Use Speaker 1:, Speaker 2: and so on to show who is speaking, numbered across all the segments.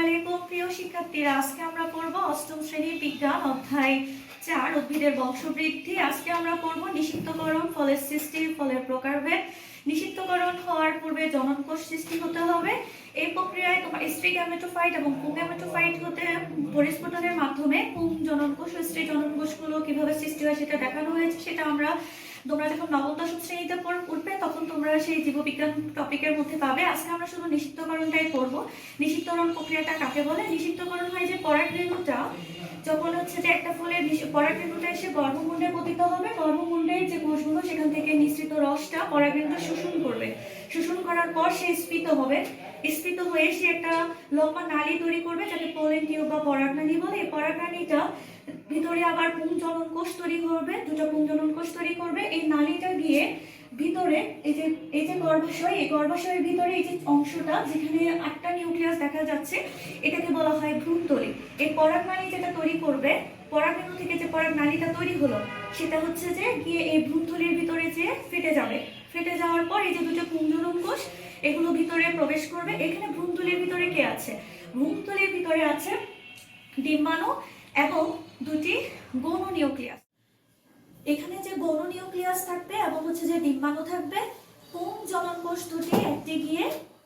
Speaker 1: আলাইকুম প্রিয় শিক্ষার্থীরা। আজকে আমরা পড়ব অষ্টম শ্রেণির বিজ্ঞান অধ্যায় চার উদ্ভিদের বংশবৃদ্ধি। আজকে আমরা পড়ব নিষিদ্ধকরণ, ফলের সৃষ্টি, ফলের প্রকারভেদ। নিষিদ্ধকরণ হওয়ার পূর্বে জননকোষ সৃষ্টি হতে হবে। এই প্রক্রিয়ায় তোমার স্ত্রী গ্যামেটোফাইট এবং পুগ্যামেটোফাইট হতে পরিস্ফুটনের মাধ্যমে পুং জননকোষ স্ত্রী জননকোষগুলো কীভাবে সৃষ্টি হয় সেটা দেখানো হয়েছে। সেটা আমরা, তোমরা যখন নবম দশম শ্রেণীতে পড়- উঠবে তখন তোমরা সেই জীববিজ্ঞান টপিকের মধ্যে পাবে। আজকে আমরা শুধু নিষিদ্ধকরণটাই করব নিষিদ্ধকরণ প্রক্রিয়াটা কাকে বলে? নিষিদ্ধকরণ হয় যে পরাগরেণুটা যখন হচ্ছে যে একটা ফুলের পরাগরেণুটা এসে গর্ভমুণ্ডে পতিত হবে। গর্ভমুণ্ডের যে কোষগুলো, সেখান থেকে নিঃসৃত রসটা পরাগরেণুটা শোষণ করবে। শোষণ করার পর সে স্ফীত হবে। স্ফীত হয়ে সে একটা লম্বা নালী তৈরি করবে, যাকে পোলেন টিউব বা পরাগনালী বলে। এই পরাগনালীটা ভিতরে আবার পুংজনন কোষ তৈরি করবে দুটো পুংজনন কোষ তৈরি করবে এই নালীটা গিয়ে ভিতরে এই যে এই যে গর্ভাশয়, এই গর্ভাশয়ের ভিতরে এই যে অংশটা যেখানে আটটা নিউক্লিয়াস দেখা যাচ্ছে, এটাকে বলা হয় ভ্রূণতলী। এই পরাগনালী যেটা তৈরি করবে পরাগরেণু থেকে যে পরাগনালীটা তৈরি হলো, সেটা হচ্ছে যে গিয়ে এই ভ্রূণথলির ভিতরে যে ফেটে যাবে। ফেটে যাওয়ার পর এই যে দুটো পুংজনন কোষ, এগুলো ভিতরে প্রবেশ করবে। এখানে ভ্রূণথলির ভিতরে কে আছে? ভ্রূণথলির ভিতরে আছে ডিম্বাণু এবং দুটি গৌণ নিউক্লিয়াস। এখানে যে গৌণ নিউক্লিয়াস থাকবে এবং হচ্ছে যে ডিম্বাণু থাকবে, কোন জননকোষ দুটি একটি গিয়ে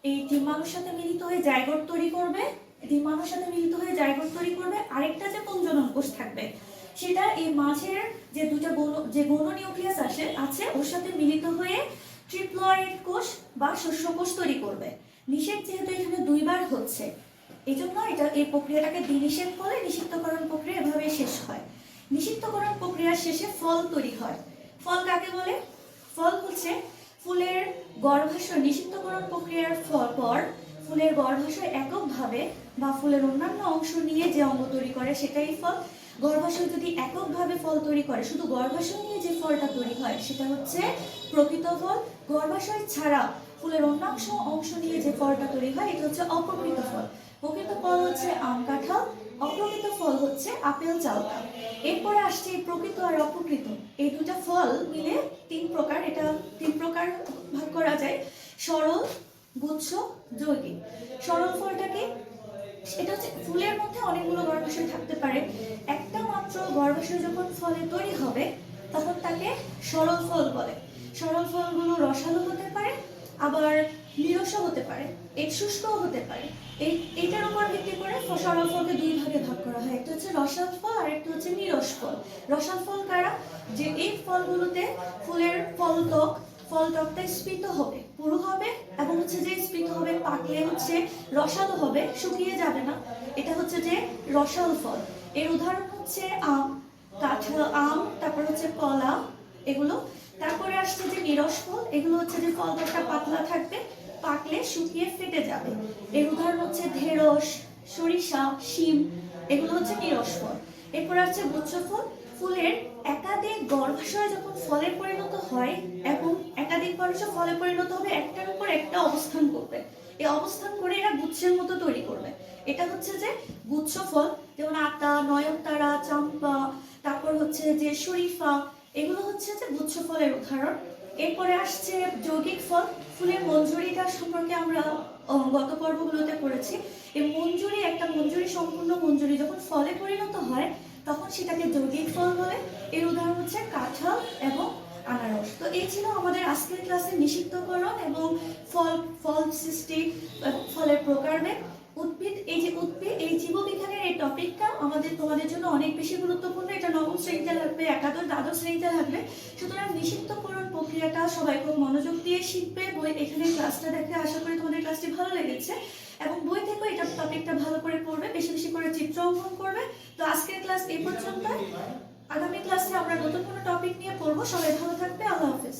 Speaker 1: এই ডিম্বাণুর সাথে মিলিত হয়ে জায়গোট তৈরি করবে ডিম্বাণুর সাথে মিলিত হয়ে জায়গোট তৈরি করবে, আরেকটা যে কোন জননকোষ থাকবে, সেটা এই মাঝের যে দুটো গৌণ, যে গৌণ নিউক্লিয়াস আসে, আছে, ওর সাথে মিলিত হয়ে ট্রিপ্লয়েড কোষ বা শস্য কোষ তৈরি করবে। নিষেধ যেহেতু এখানে দুইবার হচ্ছে এই জন্য এটা এই প্রক্রিয়াটাকে দ্বিনিষেধ বলে নিষিদ্ধকরণ প্রক্রিয়া এভাবে শেষ হয়। নিষিদ্ধকরণ প্রক্রিয়ার শেষে ফল তৈরি হয়। ফল কাকে বলে? ফল হচ্ছে ফুলের গর্ভাশয় নিষিদ্ধকরণ প্রক্রিয়ার পর ফুলের গর্ভাশয় এককভাবে বা ফুলের অন্যান্য অংশ নিয়ে যে অঙ্গ তৈরি করে সেটাই ফল। গর্ভাশয় যদি এককভাবে ফল তৈরি করে, শুধু গর্ভাশয় নিয়ে যে ফলটা তৈরি হয়, সেটা হচ্ছে প্রকৃত ফল। গর্ভাশয় ছাড়া ফুলের অন্যাংশ অংশ নিয়ে যে ফলটা তৈরি হয়, এটা হচ্ছে অপ্রকৃত ফল। প্রকৃত ফল হচ্ছে আম কাঁঠাল, অপ্রকৃত ফল হচ্ছে আপেল চালতা এরপরে আসছে প্রকৃত আর অপ্রকৃত। এই দুটা ফল মিলে তিন প্রকার, এটা তিন প্রকার ভাগ করা যায়। সরল, গুচ্ছ, যৌগিক। সরল ফলটাকে এটা হচ্ছে ফুলের মধ্যে অনেকগুলো গর্ভাশয় থাকতে পারে। একটা মাত্র গর্ভাশয় যখন ফলে তৈরি হবে, তখন তাকে সরল ফল বলে। সরল ফলগুলো রসালো হতে পারে, আবার নিরস হতে পারে, এর শুষ্কও হতে পারে। এই এটার উপর ভিত্তি করে সরল ফলকে দুই ভাগে ভাগ করা হয়। একটা হচ্ছে রসাল ফল, আর একটা হচ্ছে নিরস ফল। রসাল ফল কারা? যে এই ফলগুলোতে ফুলের ফলত্বক ফলত্বকটা স্ফীত হবে, পুরো হবে এবং হচ্ছে যে স্ফীত হবে, পাকলে হচ্ছে রসালো হবে, শুকিয়ে যাবে না। এটা হচ্ছে যে রসাল ফল। এর উদাহরণ হচ্ছে আম কাঁঠাল আম, তারপর হচ্ছে কলা, এগুলো। তারপরে আসছে যে নিরস ফল, এগুলো হচ্ছে যে ফলটা পাতলা থাকবে, পাকলে শুকিয়ে ফেটে যাবে। এর উদাহরণ হচ্ছে ঢেঁড়স, সরিষা, শিম, এগুলো হচ্ছে নিরস ফল। এরপর আসছে গুচ্ছ ফল। ফুলের একাধিক গর্ভাশয় যখন ফলে পরিণত হয় এবং একাধিক গর্ভাশয় ফলে পরিণত হবে, একটার উপর একটা অবস্থান করবে। এই অবস্থান করে এরা গুচ্ছের মতো তৈরি করবে। এটা হচ্ছে যে গুচ্ছ ফল, যেমন আতা, নয়নতারা, চাম্পা, তারপর হচ্ছে যে শরীফা, এগুলো হচ্ছে যে গুচ্ছ ফলের উদাহরণ। এরপরে আসছে যৌগিক ফল, ফুলের মঞ্জুরিটা সম্পর্কে আমরা গত পর্বগুলোতে পড়েছি। এই মঞ্জুরি একটা মঞ্জুরি, সম্পূর্ণ মঞ্জুরি যখন ফলে পরিণত হয়, তখন সেটাকে যৌগিক ফল বলে। এর উদাহরণ হচ্ছে কাঁঠাল এবং আনারস। তো এই ছিল আমাদের আজকের ক্লাসে নিষিদ্ধকরণ এবং ফল ফল সৃষ্টি ফলের প্রকারভেদ। উদ্ভিদ, এই যে উদ্ভিদ, এই জীববিজ্ঞানের এই টপিকটা আমাদের, তোমাদের জন্য অনেক বেশি গুরুত্বপূর্ণ। এটা নবম শ্রেণীতে লাগবে, একাদশ, দ্বাদশ শ্রেণীতে লাগবে। সুতরাং নিষিদ্ধকরণ প্রক্রিয়াটা সবাই খুব মনোযোগ দিয়ে শিখবে। বই এখানে ক্লাসটা দেখে আশা করি তোমাদের ক্লাসটি ভালো লেগেছে। এবং বই থেকেও এটা টপিকটা ভালো করে পড়বে, বেশি বেশি করে চিত্র অঙ্কন করবে। তো আজকের ক্লাস এই পর্যন্ত আগামী ক্লাসে আমরা নতুন কোনো টপিক নিয়ে পড়ব। সবাই ভালো থাকবে। আল্লাহ হাফেজ।